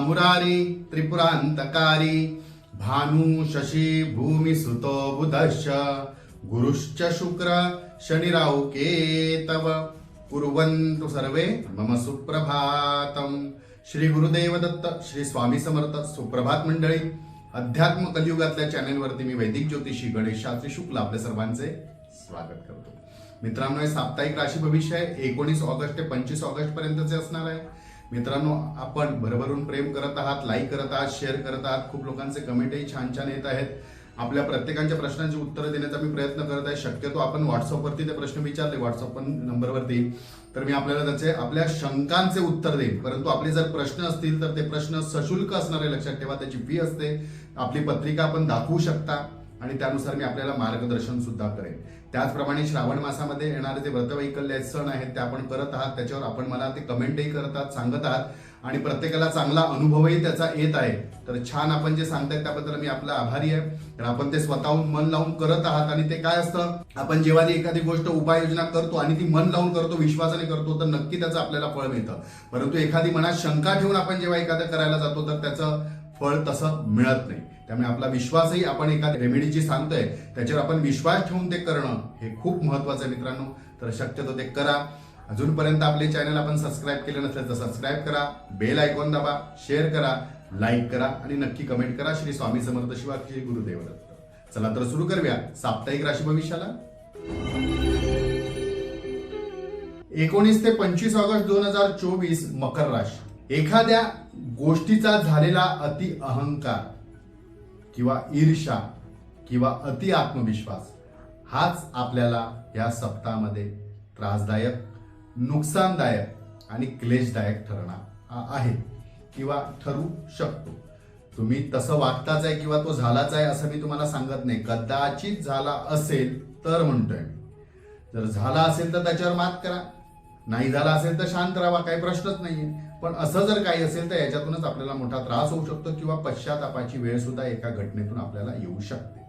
मुरारी त्रिपुरांतकारी। भानु शशी भूमी सुतो बुधश्च। गुरुश्च शुक्र शनिराव केतव। कुर्वन्तु सर्वे मम सुप्रभातम। श्री गुरुदेव दत्त श्री स्वामी समर्थ सुप्रभात मंडळी। अध्यात्म कलियुगातल्या चॅनेलवरती मी वैदिक ज्योतिषी गणेश शास्त्री शुक्ल आपल्या सर्वांचे स्वागत करतो. मित्रांनो हे साप्ताहिक राशी भविष्य आहे. एकोणीस ऑगस्ट ते पंचवीस ऑगस्ट पर्यंतचे असणार आहे. मित्रांनो आपण भरभरून प्रेम करत आहात लाईक करत आहात शेअर करत आहात. खूप लोकांचे कमेंटही छान छान येत आहेत. आपल्या प्रत्येकांच्या प्रश्नांची उत्तरं देण्याचा मी प्रयत्न करत आहे. शक्यतो आपण व्हॉट्सअपवरती ते प्रश्न विचारले व्हॉट्सअप नंबरवरती तर मी आपल्याला त्याचे आपल्या शंकांचे उत्तर देईन. परंतु आपले जर प्रश्न असतील तर ते प्रश्न सशुल्क असणारे लक्षात ठेवा. त्याची फी असते. आपली पत्रिका आपण दाखवू शकता. आणि त्यानुसार मी आपल्याला मार्गदर्शन सुद्धा करेन. त्याचप्रमाणे श्रावण मासामध्ये येणारे जे व्रतवैकल्य सण आहेत ते आपण करत आहात. त्याच्यावर आपण मला ते कमेंटही करतात सांगतात सांगत आहात. आणि प्रत्येकाला चांगला अनुभवही त्याचा येत आहे. तर छान आपण जे सांगतायत त्याबद्दल मी आपला आभारी आहे. तर आपण ते स्वतःहून मन लावून करत आहात आणि ते काय असतं? आपण जेव्हा ती एखादी गोष्ट उपाययोजना करतो आणि ती मन लावून करतो विश्वासाने करतो तर नक्की त्याचं आपल्याला फळ मिळतं. परंतु एखादी मनात शंका ठेवून आपण जेव्हा एखादं करायला जातो तर त्याचं फळ तसं मिळत नाही. त्यामुळे आपला विश्वासही आपण एका रेमेडी जी सांगतोय त्याच्यावर आपण विश्वास ठेवून ते करणं हे खूप महत्वाचं आहे मित्रांनो. तर शक्यतो ते करा. अजूनपर्यंत आपले चॅनल आपण सबस्क्राईब केलं नसेल तर सबस्क्राईब करा बेल आयकॉन दाबा शेअर करा लाईक करा आणि नक्की कमेंट करा. श्री स्वामी समर्थ शिवा श्री गुरुदेवदत्त चला तर सुरू करूया साप्ताहिक राशी भविष्याला एकोणीस ते पंचवीस ऑगस्ट दोन हजार चोवीस मकर राशी. एखाद्या गोष्टीचा झालेला अति अहंकार किंवा ईर्षा किंवा अति आत्मविश्वास हाच आपल्याला या सप्ताहामध्ये त्रासदायक नुकसानदायक आणि क्लेशदायक ठरणार आहे किंवा ठरू शकतो. तुम्ही तसं वागताच आहे किंवा तो झालाच आहे असं मी तुम्हाला सांगत नाही. कदाचित झाला असेल तर म्हणतोय मी. जर झाला असेल तर त्याच्यावर मात करा. नाही झाला असेल तर शांत राहा काही प्रश्नच नाहीये. पण असं जर काही असेल तर याच्यातूनच आपल्याला मोठा त्रास होऊ शकतो किंवा पश्चातापाची वेळ सुद्धा एका घटनेतून आपल्याला येऊ शकते.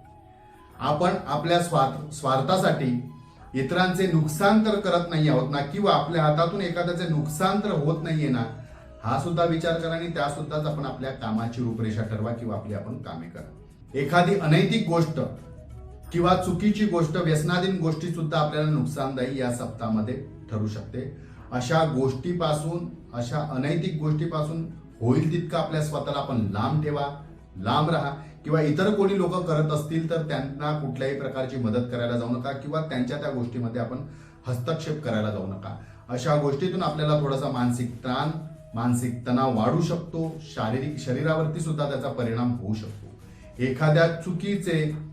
आपण आपल्या स्वार्थ स्वार्थासाठी इतरांचे नुकसान तर करत नाही आहोत ना किंवा आपल्या हातातून एखाद्याचे नुकसान तर होत नाहीये ना हा सुद्धा विचार करा आणि त्या सुद्धाच आपण आपल्या कामाची रूपरेषा ठरवा किंवा आपली आपण कामे करा. एखादी अनैतिक गोष्ट किंवा चुकीची गोष्ट व्यसनाधीन गोष्टी सुद्धा आपल्याला नुकसानदायी या सप्ताहामध्ये ठरू शकते. अशा गोष्टीपासून अशा अनैतिक गोष्टीपासून होईल तितकं आपल्या स्वतःला आपण लांब ठेवा लांब राहा. किंवा इतर कोणी लोक करत असतील तर त्यांना कुठल्याही प्रकारची मदत करायला जाऊ नका किंवा त्यांच्या त्या गोष्टीमध्ये आपण हस्तक्षेप करायला जाऊ नका. अशा गोष्टीतून आपल्याला थोडासा मानसिक ताण मानसिक तणाव वाढू शकतो. शारीरिक शरीरावरती सुद्धा त्याचा परिणाम होऊ शकतो. एखाद्या चुकीचे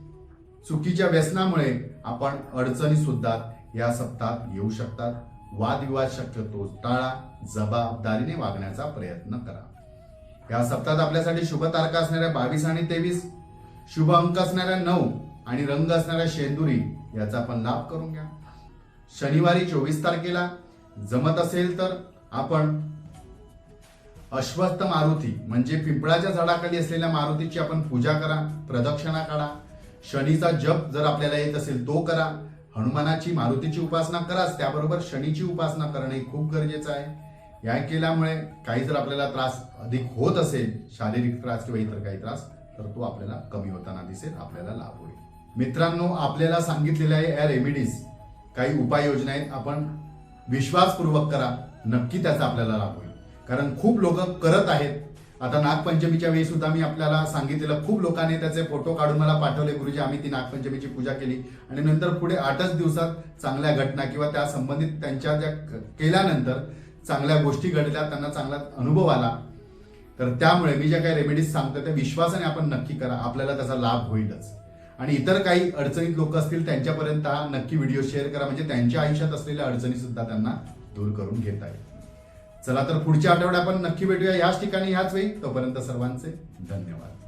चुकीच्या व्यसनामुळे आपण अडचणी सुद्धा या सप्ताहात येऊ शकतात. वादविवाद शक्यतो टाळा जबाबदारीने वागण्याचा प्रयत्न करा. या सप्ताहात आपल्यासाठी शुभ तारखा असणाऱ्या बावीस आणि तेवीस शुभ अंक असणाऱ्या नऊ आणि रंग असणाऱ्या शेंदुरी याचा आपण लाभ करून घ्या. शनिवारी चोवीस तारखेला जमत असेल तर आपण अश्वत्थ मारुती म्हणजे पिंपळाच्या झाडाखाली असलेल्या मारुतीची आपण पूजा करा प्रदक्षिणा काढा शनीचा जप जर आपल्याला येत असेल तो करा. हनुमानाची मारुतीची उपासना कराच. त्याबरोबर शनीची उपासना करणं खूप गरजेचं आहे. या केल्यामुळे काही जर आपल्याला त्रास अधिक होत असेल शारीरिक त्रास किंवा इतर काही त्रास तर तो आपल्याला कमी होताना दिसेल आपल्याला लाभ होईल. मित्रांनो आपल्याला सांगितलेल्या या रेमेडीज काही उपाययोजना आहेत आपण विश्वासपूर्वक करा. नक्की त्याचा आपल्याला लाभ होईल. कारण खूप लोक करत आहेत आता नागपंचमीच्या वेळी सुद्धा मी आपल्याला सांगितलेलं खूप लोकांनी त्याचे फोटो काढून मला पाठवले गुरुजी आम्ही ती नागपंचमीची पूजा केली. आणि नंतर पुढे आठच दिवसात चांगल्या घटना किंवा त्या संबंधित त्यांच्या ज्या केल्यानंतर चांगल्या गोष्टी घडल्या त्यांना चांगला अनुभव आला. तर त्यामुळे मी ज्या काही रेमेडीज सांगतो त्या विश्वासाने आपण नक्की करा. आपल्याला त्याचा लाभ होईलच. आणि इतर काही अडचणीत लोक असतील त्यांच्यापर्यंत हा नक्की व्हिडिओ शेअर करा. म्हणजे त्यांच्या आयुष्यात असलेल्या अडचणी सुद्धा त्यांना दूर करून घेता येईल. चला तर पुढच्या आठवड्यात आपण नक्की भेटूया. याच ठिकाणी याच वेळी. तोपर्यंत सर्वांचे धन्यवाद.